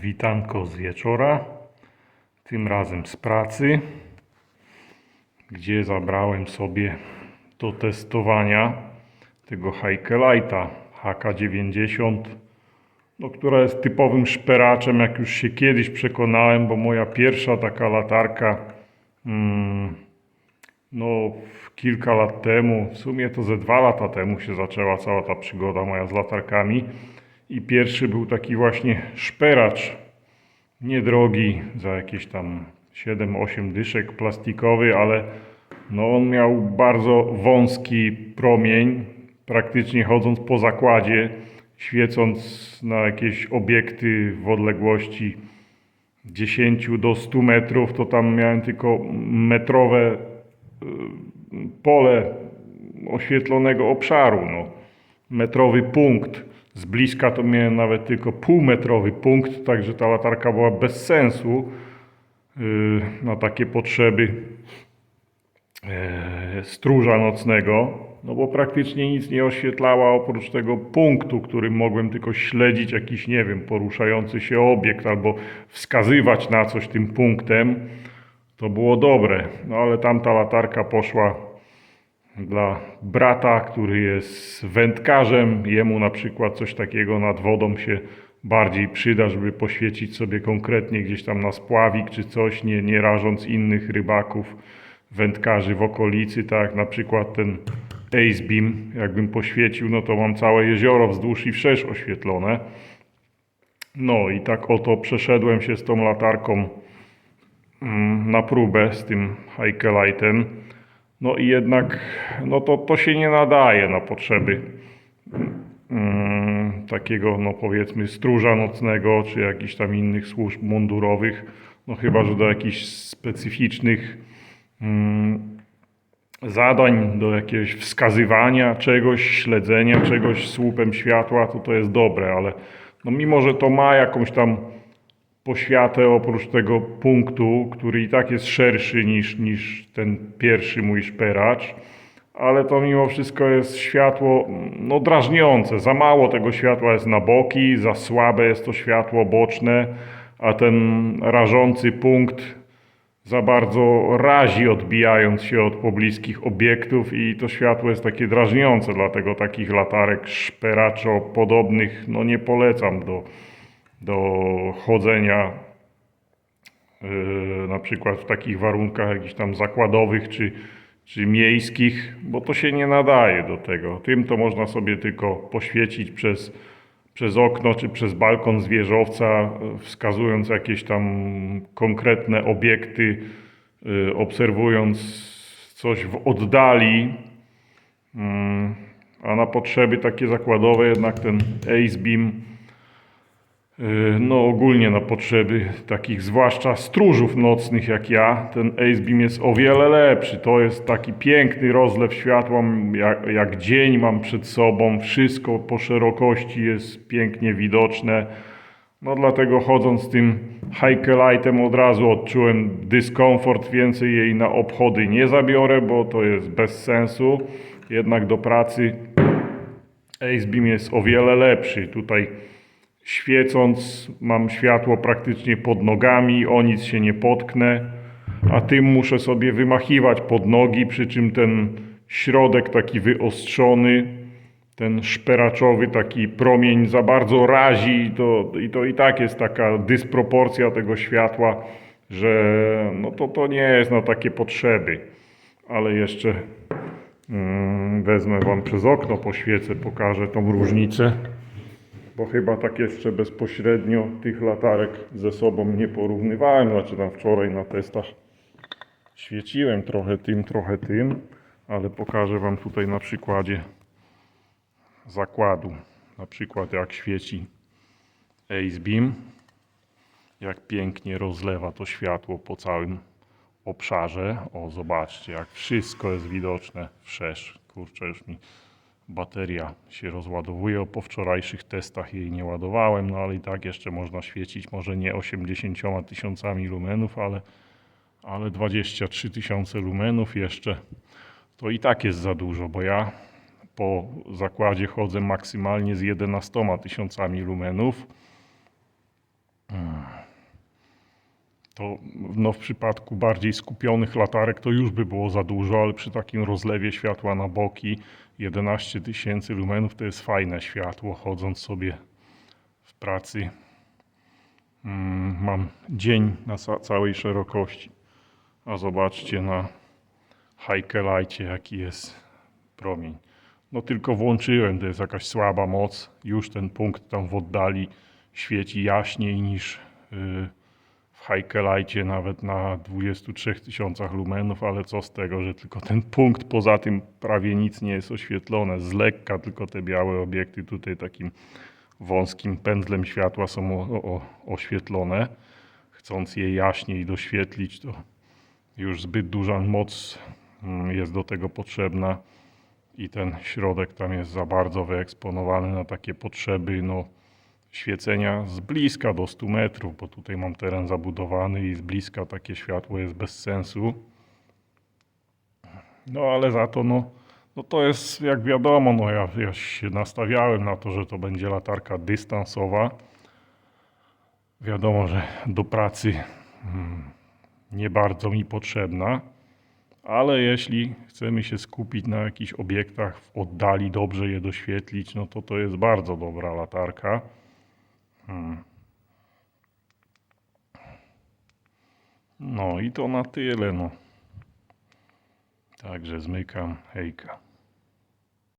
Witanko z wieczora, tym razem z pracy, gdzie zabrałem sobie do testowania tego Hikelighta HK90, no, która jest typowym szperaczem, jak już się kiedyś przekonałem, bo moja pierwsza taka latarka, mm, no kilka lat temu, w sumie to ze dwa lata temu się zaczęła cała ta przygoda moja z latarkami. I pierwszy był taki właśnie szperacz, niedrogi, za jakieś tam 7-8 dyszek plastikowy, ale no on miał bardzo wąski promień, praktycznie chodząc po zakładzie, świecąc na jakieś obiekty w odległości 10 do 100 metrów, to tam miałem tylko metrowe y, pole oświetlonego obszaru, no. metrowy punkt. Z bliska to miałem nawet tylko półmetrowy punkt, także ta latarka była bez sensu yy, na takie potrzeby e, stróża nocnego, no bo praktycznie nic nie oświetlała oprócz tego punktu, którym mogłem tylko śledzić jakiś, nie wiem, poruszający się obiekt albo wskazywać na coś tym punktem. To było dobre, no ale tamta latarka poszła dla brata, który jest wędkarzem. Jemu na przykład coś takiego nad wodą się bardziej przyda, żeby poświecić sobie konkretnie gdzieś tam na spławik czy coś, nie, nie rażąc innych rybaków, wędkarzy w okolicy, tak na przykład ten Ace Beam, jakbym poświecił, no to mam całe jezioro wzdłuż i wszerz oświetlone. No i tak oto przeszedłem się z tą latarką mm, na próbę z tym Hikelightem. No i jednak no to, to się nie nadaje na potrzeby mm, takiego, no powiedzmy, stróża nocnego, czy jakichś tam innych służb mundurowych. No chyba, że do jakichś specyficznych mm, zadań, do jakiegoś wskazywania czegoś, śledzenia czegoś słupem światła, to to jest dobre, ale no mimo, że to ma jakąś tam poświatę oprócz tego punktu, który i tak jest szerszy niż, niż ten pierwszy mój szperacz, ale to mimo wszystko jest światło no, drażniące. Za mało tego światła jest na boki, za słabe jest to światło boczne, a ten rażący punkt za bardzo razi odbijając się od pobliskich obiektów i to światło jest takie drażniące, dlatego takich latarek szperaczo podobnych no nie polecam do, do chodzenia yy, na przykład w takich warunkach jakichś tam zakładowych czy, czy miejskich, bo to się nie nadaje do tego. Tym to można sobie tylko poświecić przez, przez okno czy przez balkon z wieżowca, yy, wskazując jakieś tam konkretne obiekty, yy, obserwując coś w oddali. Mm, A na potrzeby takie zakładowe jednak ten Ace Beam no ogólnie na potrzeby takich zwłaszcza stróżów nocnych jak ja, ten Ace Beam jest o wiele lepszy. To jest taki piękny rozlew światła, jak, jak dzień mam przed sobą, wszystko po szerokości jest pięknie widoczne. No dlatego chodząc tym Hikelightem od razu odczułem dyskomfort, więcej jej na obchody nie zabiorę, bo to jest bez sensu. Jednak do pracy Ace Beam jest o wiele lepszy. Tutaj świecąc, mam światło praktycznie pod nogami, o nic się nie potknę, a tym muszę sobie wymachiwać pod nogi, przy czym ten środek taki wyostrzony, ten szperaczowy taki promień za bardzo razi to, i to i tak jest taka dysproporcja tego światła, że no to, to nie jest na takie potrzeby. Ale jeszcze mm, wezmę Wam przez okno, poświecę, pokażę tą różnicę bo chyba tak jeszcze bezpośrednio tych latarek ze sobą nie porównywałem. Znaczy tam wczoraj na testach świeciłem trochę tym, trochę tym, ale pokażę Wam tutaj na przykładzie zakładu. Na przykład jak świeci Ace Beam, jak pięknie rozlewa to światło po całym obszarze. O, zobaczcie, jak wszystko jest widoczne wszerz. Kurczę, już mi bateria się rozładowuje. Po wczorajszych testach jej nie ładowałem, no ale i tak jeszcze można świecić, może nie 80 tysiącami lumenów, ale, ale 23 tysiące lumenów jeszcze. To i tak jest za dużo, bo ja po zakładzie chodzę maksymalnie z 11 tysiącami lumenów. Mm. To no, w przypadku bardziej skupionych latarek to już by było za dużo, ale przy takim rozlewie światła na boki 11 tysięcy lumenów to jest fajne światło, chodząc sobie w pracy. Mm, mam dzień na ca- całej szerokości. A zobaczcie na Highlightie jaki jest promień. No tylko włączyłem, to jest jakaś słaba moc. Już ten punkt tam w oddali świeci jaśniej niż yy, w Highlightie nawet na 23 tysiącach lumenów, ale co z tego, że tylko ten punkt, poza tym prawie nic nie jest oświetlone, z lekka tylko te białe obiekty tutaj takim wąskim pędzlem światła są o, o, oświetlone. Chcąc je jaśniej doświetlić, to już zbyt duża moc mm, jest do tego potrzebna i ten środek tam jest za bardzo wyeksponowany na takie potrzeby no, świecenia z bliska do 100 metrów, bo tutaj mam teren zabudowany i z bliska takie światło jest bez sensu. No ale za to no, no to jest jak wiadomo, no ja, ja się nastawiałem na to, że to będzie latarka dystansowa. Wiadomo, że do pracy mm, nie bardzo mi potrzebna, ale jeśli chcemy się skupić na jakichś obiektach w oddali, dobrze je doświetlić, no to to jest bardzo dobra latarka. Hmm. No i to na tyle, no. Także zmykam, hejka.